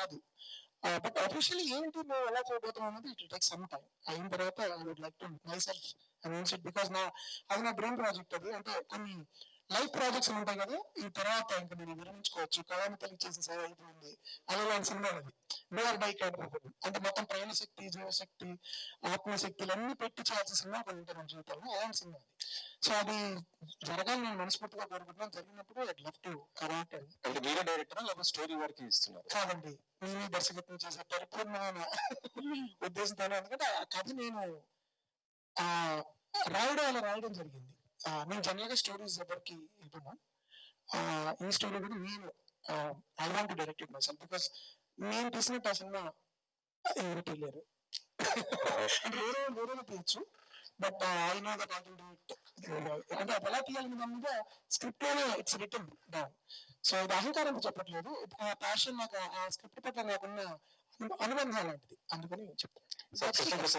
కాదు. But officially ఏంటి మేము ఎలా చేయబోతున్నాం అనేది ఇట్ టేక్ సమ్ టైం అయిన తర్వాత I would like to myself announce it because నా అది నా డ్రీమ్ ప్రాజెక్ట్ అది. అంటే కొన్ని లైఫ్ ప్రాజెక్ట్స్ ఉంటాయి కదా ఈ తర్వాత ఇంకా నేను విరమించుకోవచ్చు. కళాన్ని తెలియచేసిన సేవ అయిపోయింది లాంటి సినిమా అది డోర్ బైక్ అంటే మొత్తం ప్రాణశక్తి జీవశక్తి ఆత్మశక్తులు అన్ని పెట్టి చేయాల్సిన సినిమా కొన్ని మన జీవితంలో. అలాంటి సినిమా అది. సో అది జరగాలని నేను మనస్ఫూర్తిగా కోరుకుంటున్నాను. జరిగినప్పుడు ఐ లవ్ టు కరాట్ అంటే మీరే డైరెక్టర్ లేకపోతే స్టోరీ వరకు ఇస్తున్నారు? కాదండి. నేనే దర్శకత్వం చేసే పరిపూర్ణమైన ఉద్దేశంతో ఎందుకంటే ఆ కథ నేను ఆ రాయడం అలా రాయడం జరిగింది. నేను జనరల్గా స్టోరీస్ ఎవరికి ఇవ్వను. ఆ, ఈ స్టోరీ కూడా నేను I want direct it myself because నేను తీసినట్టు ఆ సినిమా ఎవరు తెలియరు అంటే వేరే వేరే తీయచ్చు. But I know that I can do it అంటే అది ఎలా తీయాలని మీద స్క్రిప్ట్లోనే ఇట్స్ రిటర్న్ డౌన్ సో ఇది అహంకారం చెప్పట్లేదు. ఆ ప్యాషన్ నాకు ఆ స్క్రిప్ట్ పట్ల నాకున్న అనుబంధం లాంటిది అందుకని చెప్తాను